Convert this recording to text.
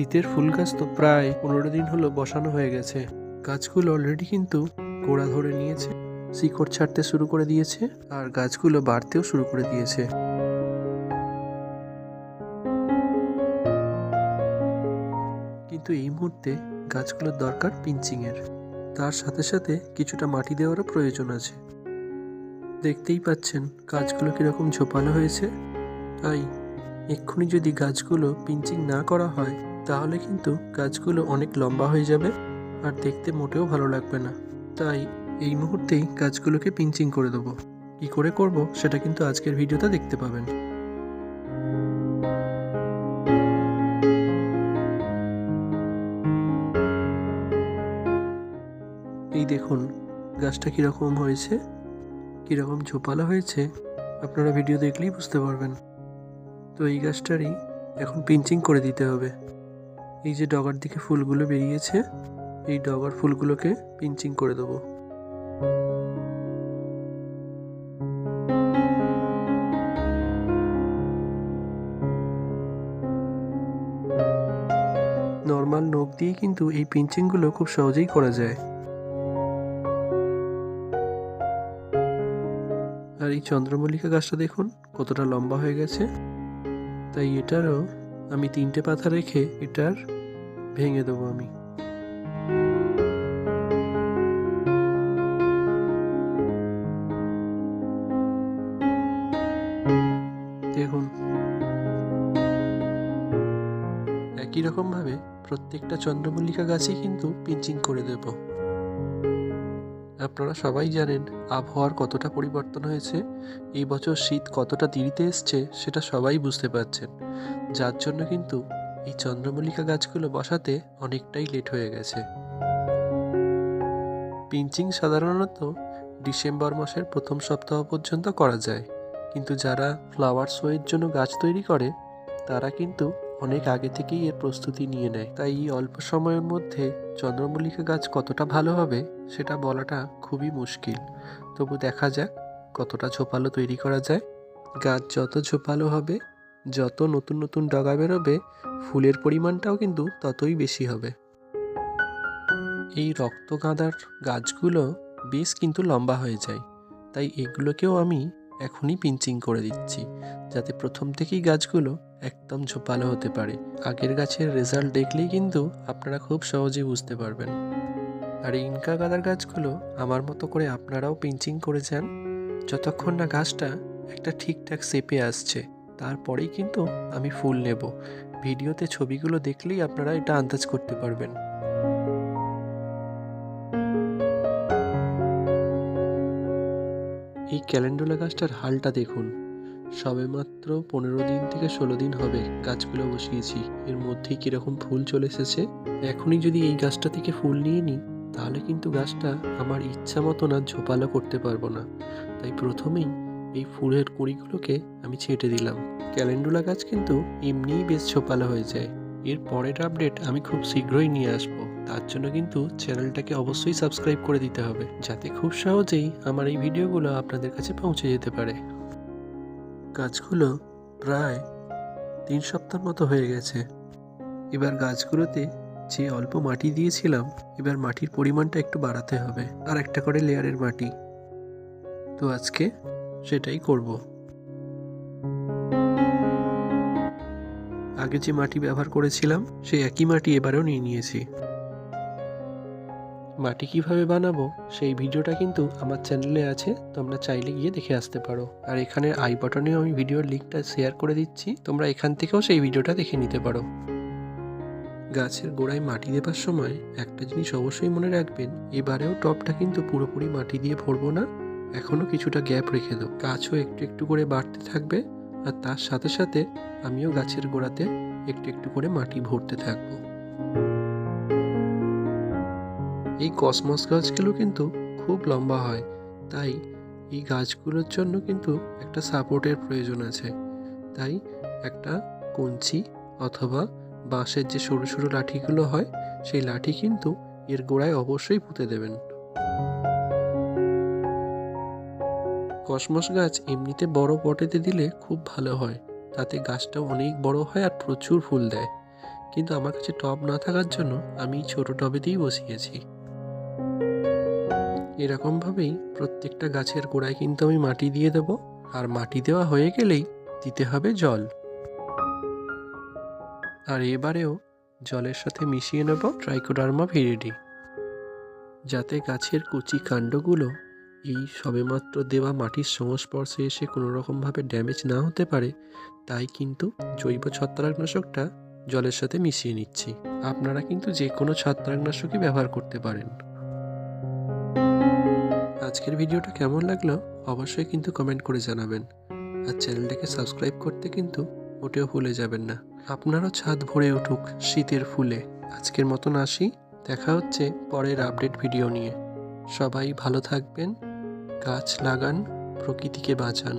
শীতের ফুল গাছ তো প্রায় পনেরো দিন হলো বসানো হয়ে গেছে। গাছগুলো অলরেডি কিন্তু গোড়া ধরে নিয়েছে, শিকড় ছাড়তে শুরু করে দিয়েছে আর গাছগুলো বাড়তেও শুরু করে দিয়েছে। কিন্তু এই মুহূর্তে গাছগুলোর দরকার পিঞ্চিংয়ের। তার সাথে সাথে কিছুটা মাটি দেওয়ারও প্রয়োজন আছে। দেখতেই পাচ্ছেন গাছগুলো কীরকম ঝোপানো হয়েছে। তাই এক্ষুনি যদি গাছগুলো পিঞ্চিং না করা হয় তাহলে কিন্তু গাছগুলো অনেক লম্বা হয়ে যাবে আর দেখতে মোটেও ভালো লাগবে না। তাই এই মুহূর্তেই গাছগুলোকে পিঞ্চিং করে দেবো। কী করে করব সেটা কিন্তু আজকের ভিডিওতে দেখতে পাবেন। এই দেখুন, গাছটা কীরকম হয়েছে, কীরকম ঝোপালো হয়েছে, আপনারা ভিডিও দেখলেই বুঝতে পারবেন। তো এই গাছটারই এখন পিঞ্চিং করে দিতে হবে। এই যে ডগার দিকে ফুলগুলো বেরিয়েছে, এই ডগার ফুলগুলোকে পিঞ্চিং করে দেবো। নর্মাল নখ দিয়ে কিন্তু এই পিঞ্চিংগুলো খুব সহজেই করা যায়। আর এই চন্দ্রমল্লিকা গাছটা দেখুন, কতটা লম্বা হয়ে গেছে। তাই এটারও আমি তিনটে পাতা রেখে এটার ভেঙে দেবো আমি। দেখুন। একই রকমভাবে প্রত্যেকটা চন্দ্রমল্লিকা গাছই কিন্তু পিঞ্চিং করে দেব। আপনারা সবাই জানেন আবহাওয়ার কতটা পরিবর্তন হয়েছে, এই বছর শীত কতটা দেরিতে এসছে সেটা সবাই বুঝতে পারছেন। যার জন্য কিন্তু এই চন্দ্রমল্লিকা গাছগুলো বসাতে অনেকটাই লেট হয়ে গেছে। পিঞ্চিং সাধারণত ডিসেম্বর মাসের প্রথম সপ্তাহ পর্যন্ত করা যায়। কিন্তু যারা ফ্লাওয়ার শোয়ের জন্য গাছ তৈরি করে, তারা কিন্তু অনেক আগে থেকেই এর প্রস্তুতি নিয়ে নেয়। তাই এই অল্প সময়ের মধ্যে চন্দ্রমল্লিকা গাছ কতটা ভালো হবে, সেটা বলাটা খুবই মুশকিল। তবু দেখা যাক কতটা ঝোপালো তৈরি করা যায়। গাছ যত ঝোপালো হবে, যত নতুন নতুন ডগা বেরোবে, ফুলের পরিমাণটাও কিন্তু ততই বেশি হবে। এই রক্ত গাঁদার গাছগুলো বেশ কিন্তু লম্বা হয়ে যায়। তাই এগুলোকেও আমি এখনই পিঞ্চিং করে দিচ্ছি, যাতে প্রথম থেকেই গাছগুলো একদম ঝোপালো হতে পারে। আগের গাছের রেজাল্ট দেখলেই কিন্তু আপনারা খুব সহজেই বুঝতে পারবেন। আর ইনকা গাদার গাছগুলো আমার মতো করে আপনারাও পিঞ্চিং করে যান, যতক্ষণ না গাছটা একটা ঠিকঠাক শেপে আসছে। তারপরেই কিন্তু আমি ফুল নেব। ভিডিওতে ছবিগুলো দেখলেই আপনারা এটা আন্দাজ করতে পারবেন। এই ক্যালেন্ডুলা গাছটার হালটা দেখুন। সবেমাত্র পনেরো দিন থেকে ষোলো দিন হবে গাছগুলো বসিয়েছি। এর মধ্যেই কীরকম ফুল চলে এসেছে? এখনই যদি এই গাছটা থেকে ফুল নিয়ে নিই, তাহলে কিন্তু গাছটা আমার ইচ্ছা মতো না ঝোপালো করতে পারব না। তাই প্রথমেই এই ফুলের কুড়িগুলোকে আমি ছেটে দিলাম। ক্যালেন্ডুলা গাছ কিন্তু এমনিই বেশ ঝোপালো হয়ে যায়। এর পরের আপডেট আমি খুব শীঘ্রই নিয়ে আসব। তার জন্য কিন্তু চ্যানেলটাকে অবশ্যই সাবস্ক্রাইব করে দিতে হবে, যাতে খুব সহজেই আমার এই ভিডিওগুলো আপনাদের কাছে পৌঁছে যেতে পারে। গাছগুলো প্রায় তিন সপ্তাহ মতো হয়ে গেছে। এবার গাছগুলোতে যে অল্প মাটি দিয়েছিলাম, এবার মাটির পরিমাণটা একটু বাড়াতে হবে, আর একটা করে লেয়ারের মাটি। তো আজকে সেটাই করব। আগে যে মাটি ব্যবহার করেছিলাম, সেই একই মাটি এবারেও নিয়ে নিয়েছি। মাটি কীভাবে বানাবো, সেই ভিডিওটা কিন্তু আমার চ্যানেলে আছে, তোমরা চাইলে গিয়ে দেখে আসতে পারো। আর এখানে আই বাটনেও আমি ভিডিওর লিঙ্কটা শেয়ার করে দিচ্ছি, তোমরা এখান থেকেও সেই ভিডিওটা দেখে নিতে পারো। গাছের গোড়ায় মাটি দেবার সময় একটা জিনিস অবশ্যই মনে রাখবেন, এবারেও টপটা কিন্তু পুরোপুরি মাটি দিয়ে ভরবো না, এখনও কিছুটা গ্যাপ রেখে দেবো গাছও একটু একটু করে বাড়তে থাকবে, আর তার সাথে সাথে আমিও গাছের গোড়াতে একটু একটু করে মাটি ভরতে থাকব। এই কসমস গাছগুলো কিন্তু খুব লম্বা হয়। তাই এই গাছগুলোর জন্য কিন্তু একটা সাপোর্টের প্রয়োজন আছে। তাই একটা কঞ্চি অথবা বাঁশের যে সরু সরু লাঠিগুলো হয়, সেই লাঠি কিন্তু এর গোড়ায় অবশ্যই পুঁতে দেবেন। কসমস গাছ এমনিতে বড় পটেতে দিলে খুব ভালো হয়। তাতে গাছটাও অনেক বড় হয় আর প্রচুর ফুল দেয়। কিন্তু আমার কাছে টব না থাকার জন্য আমি ছোট টবেতেই বসিয়েছি। এরকমভাবেই প্রত্যেকটা গাছের গোড়ায় কিন্তু আমি মাটি দিয়ে দেব, আর মাটি দেওয়া হয়ে গেলেই দিতে হবে জল। আর এবারেও জলের সাথে মিশিয়ে নেব ট্রাইকোডার্মা ভিরিডি যাতে গাছের কচি কাণ্ডগুলো এই সবেমাত্র দেওয়া মাটির সংস্পর্শে এসে কোনো রকমভাবে ড্যামেজ না হতে পারে, তাই কিন্তু জৈব ছত্রাকনাশকটা জলের সাথে মিশিয়ে নিচ্ছি। আপনারা কিন্তু যে কোনো ছত্রাকনাশকই ব্যবহার করতে পারেন। আজকের ভিডিওটা কেমন লাগল অবশ্যই কিন্তু কমেন্ট করে জানাবেন। আর চ্যানেলটাকে সাবস্ক্রাইব করতে কিন্তু মোটেও ভুলে যাবেন না। আপনারও ছাদ ভরে উঠুক শীতের ফুলে। আজকের মতন আসি। দেখা হচ্ছে পরের আপডেট ভিডিও নিয়ে। সবাই ভালো থাকবেন, গাছ লাগান, প্রকৃতিকে বাঁচান।